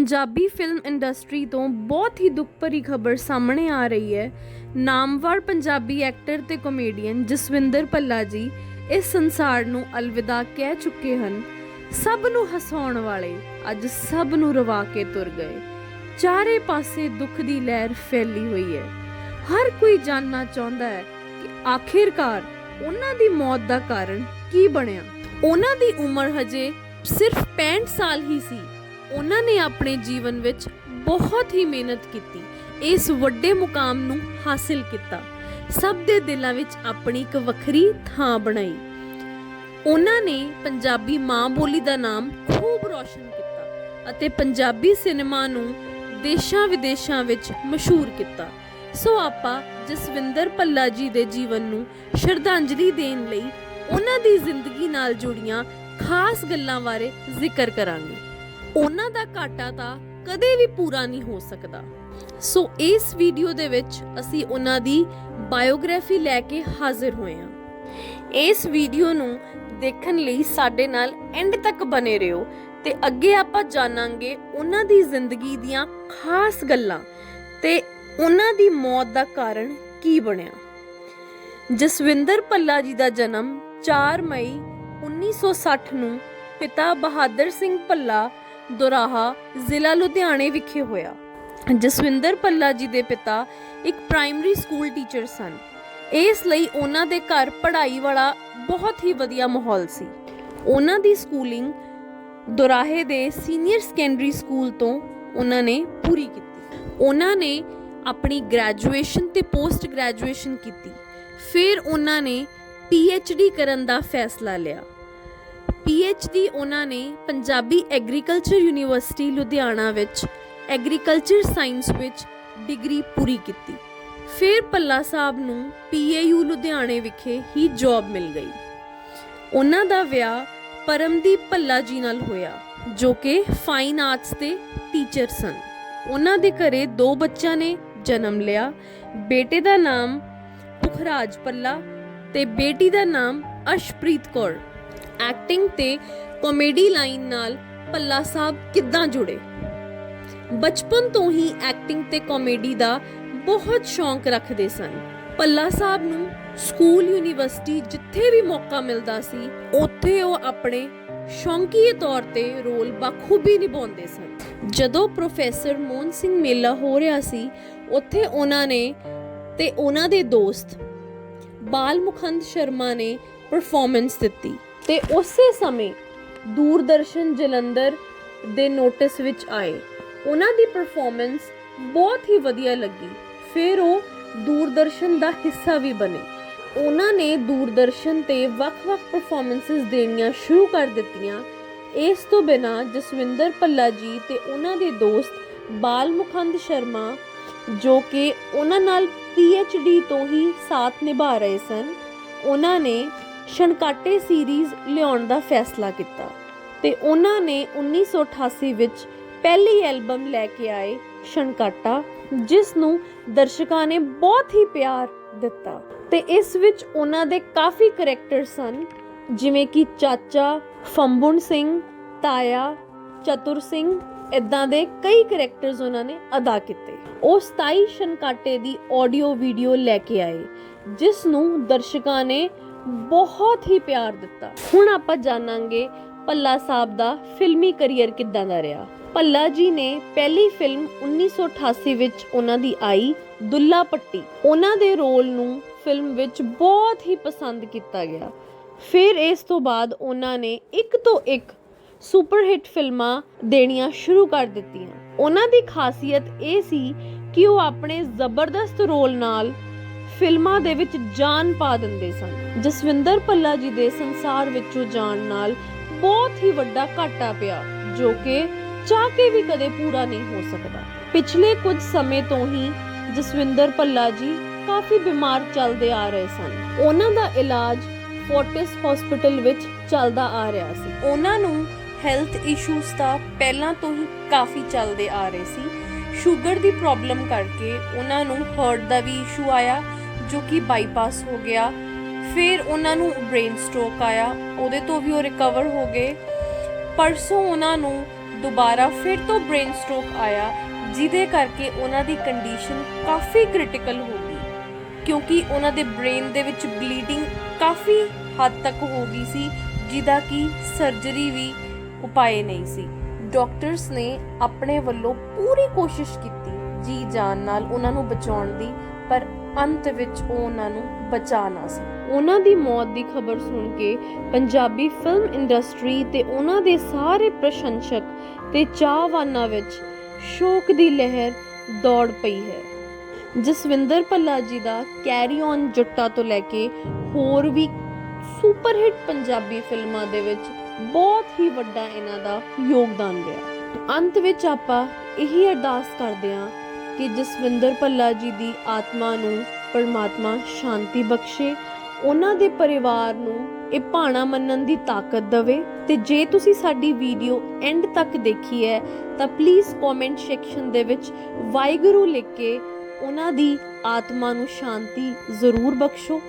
Punjabi film industry ਤੋਂ ਬਹੁਤ ਹੀ ਦੁੱਖ ਭਰੀ ਖਬਰ ਸਾਹਮਣੇ ਆ ਰਹੀ ਹੈ। ਨਾਮਵਰ ਪੰਜਾਬੀ ਐਕਟਰ ਤੇ ਕਾਮੇਡੀਅਨ ਜਸਵਿੰਦਰ ਭੱਲਾ ਜੀ ਇਸ ਸੰਸਾਰ ਨੂੰ ਅਲਵਿਦਾ ਕਹਿ ਚੁੱਕੇ ਹਨ। ਸਭ ਨੂੰ ਹਸਾਉਣ ਵਾਲੇ ਅੱਜ ਸਭ ਨੂੰ ਰਵਾ ਕੇ ਤੁਰ ਗਏ। ਚਾਰੇ ਪਾਸੇ ਦੁੱਖ ਦੀ ਲਹਿਰ ਫੈਲੀ ਹੋਈ ਹੈ। ਹਰ ਕੋਈ ਜਾਨਣਾ ਚਾਹੁੰਦਾ ਹੈ ਕਿ ਆਖਿਰਕਾਰ ਉਹਨਾਂ ਦੀ ਮੌਤ ਦਾ ਕਾਰਨ ਕੀ ਬਣਿਆ। ਉਹਨਾਂ ਦੀ ਉਮਰ ਹਜੇ ਸਿਰਫ 65 ਸਾਲ ਹੀ ਸੀ। ਉਹਨਾਂ ਨੇ ਆਪਣੇ ਜੀਵਨ ਵਿੱਚ ਬਹੁਤ ਹੀ ਮਿਹਨਤ ਕੀਤੀ, ਇਸ ਵੱਡੇ ਮੁਕਾਮ ਨੂੰ ਹਾਸਿਲ ਕੀਤਾ, ਸਭ ਦੇ ਦਿਲਾਂ ਵਿੱਚ ਆਪਣੀ ਇੱਕ ਵੱਖਰੀ ਥਾਂ ਬਣਾਈ। ਉਹਨਾਂ ਨੇ ਪੰਜਾਬੀ ਮਾਂ ਬੋਲੀ ਦਾ ਨਾਮ ਖੂਬ ਰੌਸ਼ਨ ਕੀਤਾ ਅਤੇ ਪੰਜਾਬੀ ਸਿਨੇਮਾ ਨੂੰ ਦੇਸ਼ਾਂ ਵਿਦੇਸ਼ਾਂ ਵਿੱਚ ਮਸ਼ਹੂਰ ਕੀਤਾ। ਸੋ ਆਪਾਂ ਜਸਵਿੰਦਰ ਭੱਲਾ ਜੀ ਦੇ ਜੀਵਨ ਨੂੰ ਸ਼ਰਧਾਂਜਲੀ ਦੇਣ ਲਈ ਉਹਨਾਂ ਦੀ ਜ਼ਿੰਦਗੀ ਨਾਲ ਜੁੜੀਆਂ ਖਾਸ ਗੱਲਾਂ ਬਾਰੇ ਜ਼ਿਕਰ ਕਰਾਂਗੇ। ਉਹਨਾਂ ਦਾ ਘਾਟਾ ਤਾਂ ਕਦੇ ਵੀ ਪੂਰਾ ਨਹੀਂ ਹੋ ਸਕਦਾ। ਸੋ ਇਸ ਵੀਡੀਓ ਦੇ ਵਿੱਚ ਅਸੀਂ ਉਹਨਾਂ ਦੀ ਬਾਇਓਗ੍ਰਾਫੀ ਲੈ ਕੇ ਹਾਜ਼ਰ ਹੋਏ ਹਾਂ। ਇਸ ਵੀਡੀਓ ਨੂੰ ਦੇਖਣ ਲਈ ਸਾਡੇ ਨਾਲ ਐਂਡ ਤੱਕ ਬਨੇ ਰਹੋ ਤੇ ਅੱਗੇ ਆਪਾਂ ਜਾਣਾਂਗੇ ਉਹਨਾਂ ਦੀ ਜ਼ਿੰਦਗੀ ਦੀਆਂ ਖਾਸ ਗੱਲਾਂ ਤੇ ਉਹਨਾਂ ਦੀ ਮੌਤ ਦਾ ਕਾਰਨ ਕੀ ਬਣਿਆ। ਜਸਵਿੰਦਰ ਭੱਲਾ ਜੀ ਦਾ ਜਨਮ 4 ਮਈ 1960 ਨੂੰ ਪਿਤਾ ਬਹਾਦਰ ਸਿੰਘ ਭੱਲਾ ਦੁਰਾਹਾ ਜ਼ਿਲ੍ਹਾ ਲੁਧਿਆਣੇ ਵਿਖੇ ਹੋਇਆ। ਜਸਵਿੰਦਰ ਭੱਲਾ ਜੀ ਦੇ ਪਿਤਾ ਇੱਕ ਪ੍ਰਾਇਮਰੀ ਸਕੂਲ ਟੀਚਰ ਸਨ। ਇਸ ਲਈ ਉਹਨਾਂ ਦੇ ਘਰ ਪੜ੍ਹਾਈ ਵਾਲਾ ਬਹੁਤ ਹੀ ਵਧੀਆ ਮਾਹੌਲ ਸੀ। ਉਹਨਾਂ ਦੀ ਸਕੂਲਿੰਗ ਦੁਰਾਹੇ ਦੇ ਸੀਨੀਅਰ ਸੈਕੰਡਰੀ ਸਕੂਲ ਤੋਂ ਉਹਨਾਂ ਨੇ ਪੂਰੀ ਕੀਤੀ। ਉਹਨਾਂ ਨੇ ਆਪਣੀ ਗ੍ਰੈਜੂਏਸ਼ਨ ਤੇ ਪੋਸਟ ਗ੍ਰੈਜੂਏਸ਼ਨ ਕੀਤੀ। ਫਿਰ ਉਹਨਾਂ ਨੇ ਡੀ ਕਰਨ ਦਾ ਫੈਸਲਾ ਲਿਆ। ਡੀ ਉਹਨਾਂ ਨੇ ਪੰਜਾਬੀ ਐਗਰੀਕਲਚਰ ਯੂਨੀਵਰਸਿਟੀ ਲੁਧਿਆਣਾ ਵਿੱਚ ਐਗਰੀਕਲਚਰ ਸਾਇੰਸ ਵਿੱਚ ਡਿਗਰੀ ਪੂਰੀ ਕੀਤੀ। ਫਿਰ ਪੱਲਾ ਸਾਹਿਬ ਨੂੰ ਪੀਏਯੂ ਲੁਧਿਆਣੇ ਵਿਖੇ ਹੀ ਜੌਬ ਮਿਲ ਗਈ। ਉਹਨਾਂ ਦਾ ਵਿਆਹ ਪਰਮਦੀਪ ਭੱਲਾ ਜੀ ਨਾਲ ਹੋਇਆ, ਜੋ ਕਿ ਫਾਈਨ ਆਰਟਸ ਦੇ ਟੀਚਰ ਸਨ। ਉਹਨਾਂ ਦੇ ਘਰੇ ਦੋ ਬੱਚਿਆਂ ਨੇ ਜਨਮ ਲਿਆ। ਬੇਟੇ ਦਾ ਨਾਮ ਪੁਖਰਾਜ ਪੱਲਾ ਤੇ ਬੇਟੀ ਦਾ ਨਾਮ ਅਸ਼ਪ੍ਰੀਤ ਕੌਰ। ਐਕਟਿੰਗ ਤੇ ਕਾਮੇਡੀ ਲਾਈਨ ਨਾਲ ਪੱਲਾ ਸਾਹਿਬ ਕਿੱਦਾਂ ਜੁੜੇ? ਬਚਪਨ ਤੋਂ ਹੀ ਐਕਟਿੰਗ ਤੇ ਕਾਮੇਡੀ ਦਾ ਬਹੁਤ ਸ਼ੌਂਕ ਰੱਖਦੇ ਸਨ। ਪੱਲਾ ਸਾਹਿਬ ਨੂੰ ਸਕੂਲ, ਯੂਨੀਵਰਸਿਟੀ ਜਿੱਥੇ ਵੀ ਮੌਕਾ ਮਿਲਦਾ ਸੀ, ਉੱਥੇ ਉਹ ਆਪਣੇ ਸ਼ੌਂਕੀਏ ਤੌਰ ਤੇ ਰੋਲ ਬਖੂਬੀ ਨਿਭਾਉਂਦੇ ਸਨ। ਜਦੋਂ ਪ੍ਰੋਫੈਸਰ ਮੋਹਨ ਸਿੰਘ ਮੇਲਾ ਹੋ ਰਿਹਾ ਸੀ, ਉੱਥੇ ਉਹਨਾਂ ਨੇ ਤੇ ਉਹਨਾਂ ਦੇ ਦੋਸਤ ਬਾਲ ਮੁਖੰਦ ਸ਼ਰਮਾ ਨੇ ਪਰਫਾਰਮੈਂਸ ਦਿੱਤੀ। ਤੇ ਉਸੇ ਸਮੇਂ ਦੂਰਦਰਸ਼ਨ ਜਲੰਧਰ ਦੇ ਨੋਟਿਸ ਵਿੱਚ ਆਏ। ਉਹਨਾਂ ਦੀ ਪਰਫਾਰਮੈਂਸ ਬਹੁਤ ਹੀ ਵਧੀਆ ਲੱਗੀ। ਫਿਰ ਉਹ ਦੂਰਦਰਸ਼ਨ ਦਾ ਹਿੱਸਾ ਵੀ ਬਣੇ। ਉਹਨਾਂ ਨੇ ਦੂਰਦਰਸ਼ਨ ਤੇ ਵੱਖ-ਵੱਖ ਪਰਫਾਰਮੈਂਸਸ ਦੇਣੀਆਂ ਸ਼ੁਰੂ ਕਰ ਦਿੱਤੀਆਂ। ਇਸ ਤੋਂ ਬਿਨਾ ਜਸਵਿੰਦਰ ਭੱਲਾ ਜੀ ਤੇ ਉਹਨਾਂ ਦੇ ਦੋਸਤ ਬਾਲ ਮੁਖੰਦ ਸ਼ਰਮਾ, ਜੋ ਕਿ ਉਹਨਾਂ ਨਾਲ ਡੀ ਤੋਂ ਹੀ ਸਾਥ ਨਿਭਾ ਰਹੇ ਸਨ, ਉਹਨਾਂ ਨੇ ਸ਼ਣਕਾਟੇ ਸੀਰੀਜ਼ ਲਿਆਉਣ ਦਾ ਫੈਸਲਾ ਕੀਤਾ ਤੇ ਉਹਨਾਂ ਨੇ 1988 ਵਿੱਚ ਪਹਿਲੀ ਐਲਬਮ ਲੈ ਕੇ ਆਏ ਸ਼ਣਕਾਟਾ ਜਿਸ ਨੂੰ ਦਰਸ਼ਕਾਂ ਨੇ ਬਹੁਤ ਹੀ ਪਿਆਰ ਦਿੱਤਾ ਤੇ ਇਸ ਵਿੱਚ ਉਹਨਾਂ ਦੇ ਕਾਫੀ ਕਰੈਕਟਰ ਸਨ, ਜਿਵੇਂ ਕਿ ਚਾਚਾ ਫੰਬੁਣ ਸਿੰਘ, ਤਾਇਆ ਚਤੁਰ ਸਿੰਘ ਇਦਾਂ ਦੇ ਕਈ ਕਰੈਕਟਰਸ ਉਹਨਾਂ ਨੇ ਅਦਾ ਕੀਤੇ। ਉਹ 27 ਸ਼ਨਕਾਟੇ ਦੀ ਆਡੀਓ ਵੀਡੀਓ ਲੈ ਕੇ ਆਏ, ਜਿਸ ਨੂੰ ਦਰਸ਼ਕਾਂ ਨੇ ਬਹੁਤ ਹੀ ਪਿਆਰ ਦਿੱਤਾ। ਹੁਣ ਆਪਾਂ ਜਾਣਾਂਗੇ ਪੱਲਾ ਸਾਹਿਬ ਦਾ ਫਿਲਮੀ ਕੈਰੀਅਰ ਕਿੱਦਾਂ ਦਾ ਰਿਹਾ। ਪੱਲਾ ਜੀ ਨੇ ਪਹਿਲੀ ਫਿਲਮ 1988 ਵਿੱਚ ਉਹਨਾਂ ਦੀ ਆਈ, ਦੁੱਲਾ ਪੱਟੀ। ਉਹਨਾਂ ਦੇ ਰੋਲ ਨੂੰ ਫਿਲਮ ਵਿੱਚ ਬਹੁਤ ਹੀ ਪਸੰਦ ਕੀਤਾ ਗਿਆ। ਫਿਰ ਇਸ ਤੋਂ ਬਾਅਦ ਉਹਨਾਂ ਨੇ ਇੱਕ ਤੋਂ ਇੱਕ ਸੁਪਰ ਹਿੱਟ ਫਿਲਮਾਂ ਦੇਣੀਆਂ ਸ਼ੁਰੂ ਕਰ ਦਿੱਤੀਆਂ। ਉਹਨਾਂ ਦੀ ਖਾਸੀਅਤ ਇਹ ਸੀ ਕਿ ਉਹ ਆਪਣੇ ਜ਼ਬਰਦਸਤ ਰੋਲ ਨਾਲ ਫਿਲਮਾਂ ਦੇ ਵਿੱਚ ਜਾਨ ਪਾ ਦਿੰਦੇ ਸਨ। ਜਸਵਿੰਦਰ ਭੱਲਾ ਜੀ ਦੇ ਸੰਸਾਰ ਵਿੱਚੋਂ ਜਾਣ ਨਾਲ ਬਹੁਤ ਹੀ ਵੱਡਾ ਘਾਟਾ ਪਿਆ, ਜੋ ਕਿ ਚਾਹ ਕੇ ਵੀ ਕਦੇ ਪੂਰਾ ਨਹੀਂ ਹੋ ਸਕਦਾ। ਪਿਛਲੇ ਕੁਝ ਸਮੇਂ ਤੋਂ ਹੀ ਜਸਵਿੰਦਰ ਭੱਲਾ ਜੀ ਕਾਫੀ ਬਿਮਾਰ ਚੱਲਦੇ ਆ ਰਹੇ ਸਨ। ਉਹਨਾਂ ਦਾ ਇਲਾਜ ਫੋਰਟਿਸ ਹਸਪੀਟਲ ਵਿੱਚ ਚੱਲਦਾ ਆ ਰਿਹਾ ਸੀ। ਉਹਨਾਂ ਨੂੰ ਹੈਲਥ ਇਸ਼ੂਜ਼ ਤਾਂ ਪਹਿਲਾਂ ਤੋਂ ਹੀ ਕਾਫੀ ਚੱਲਦੇ ਆ ਰਹੇ ਸੀ। ਸ਼ੂਗਰ ਦੀ ਪ੍ਰੋਬਲਮ ਕਰਕੇ ਉਹਨਾਂ ਨੂੰ ਹਾਰਟ ਦਾ ਵੀ ਇਸ਼ੂ ਆਇਆ। ਜੋ ਕਿ ਬਾਈਪਾਸ ਹੋ ਗਿਆ। ਫਿਰ ਉਹਨਾਂ ਨੂੰ ਬ੍ਰੇਨ ਸਟ੍ਰੋਕ ਆਇਆ। ਉਹਦੇ ਤੋਂ ਵੀ ਉਹ ਰਿਕਵਰ ਹੋ ਗਏ। ਪਰਸੋਂ ਉਹਨਾਂ ਨੂੰ ਦੁਬਾਰਾ ਫਿਰ ਤੋਂ ਬ੍ਰੇਨ ਸਟ੍ਰੋਕ ਆਇਆ, ਜਿਹਦੇ ਕਰਕੇ ਉਹਨਾਂ ਦੀ ਕੰਡੀਸ਼ਨ ਕਾਫੀ ਕ੍ਰਿਟੀਕਲ ਹੋ ਗਈ। ਕਿਉਂਕਿ ਉਹਨਾਂ ਦੇ ਬ੍ਰੇਨ ਦੇ ਵਿੱਚ ਬਲੀਡਿੰਗ ਕਾਫੀ ਹੱਦ ਤੱਕ ਹੋ ਗਈ ਸੀ, ਜਿਹਦਾ ਕਿ ਸਰਜਰੀ ਵੀ ਉਪਾਏ ਨਹੀਂ ਸੀ। ਡਾਕਟਰਸ ਨੇ ਆਪਣੇ ਵੱਲੋਂ ਪੂਰੀ ਕੋਸ਼ਿਸ਼ ਕੀਤੀ ਜੀ ਜਾਨ ਨਾਲ ਉਹਨਾਂ ਨੂੰ ਬਚਾਉਣ ਦੀ। ਪਰ ਅੰਤ ਵਿੱਚ ਉਹ ਉਹਨਾਂ ਨੂੰ ਬਚਾ ਨਾ ਸਕੇ। ਉਹਨਾਂ ਦੀ ਮੌਤ ਦੀ ਖਬਰ ਸੁਣ ਕੇ ਪੰਜਾਬੀ ਫਿਲਮ ਇੰਡਸਟਰੀ ਤੇ ਉਹਨਾਂ ਦੇ ਸਾਰੇ ਪ੍ਰਸ਼ੰਸਕ ਤੇ ਚਾਹਵਾਨਾਂ ਵਿੱਚ ਸ਼ੋਕ ਦੀ ਲਹਿਰ ਦੌੜ ਪਈ ਹੈ। ਜਸਵਿੰਦਰ ਭੱਲਾ ਜੀ ਦਾ ਕੈਰੀ ਔਨ ਜੱਟਾ ਤੋਂ ਲੈ ਕੇ ਹੋਰ ਵੀ ਸੁਪਰ ਹਿੱਟ ਪੰਜਾਬੀ ਫਿਲਮਾਂ ਦੇ ਵਿੱਚ ਬਹੁਤ ਹੀ ਵੱਡਾ ਇਹਨਾਂ ਦਾ ਯੋਗਦਾਨ ਰਿਹਾ। ਅੰਤ ਵਿੱਚ ਆਪਾਂ ਇਹੀ ਅਰਦਾਸ ਕਰਦੇ ਹਾਂ ਕਿ ਜਸਵਿੰਦਰ ਭੱਲਾ ਜੀ ਦੀ ਆਤਮਾ ਨੂੰ ਪਰਮਾਤਮਾ ਸ਼ਾਂਤੀ ਬਖਸ਼ੇ, ਉਹਨਾਂ ਦੇ ਪਰਿਵਾਰ ਨੂੰ ਇਹ ਭਾਣਾ ਮੰਨਣ ਦੀ ਤਾਕਤ ਦੇਵੇ। ਤੇ ਜੇ ਤੁਸੀਂ ਸਾਡੀ ਵੀਡੀਓ ਐਂਡ ਤੱਕ ਦੇਖੀ ਹੈ, ਤਾਂ ਪਲੀਜ਼ ਕਮੈਂਟ ਸੈਕਸ਼ਨ ਦੇ ਵਿੱਚ ਵਾਹਿਗੁਰੂ ਲਿਖ ਕੇ ਉਹਨਾਂ ਦੀ ਆਤਮਾ ਨੂੰ ਸ਼ਾਂਤੀ ਜ਼ਰੂਰ ਬਖਸ਼ੋ।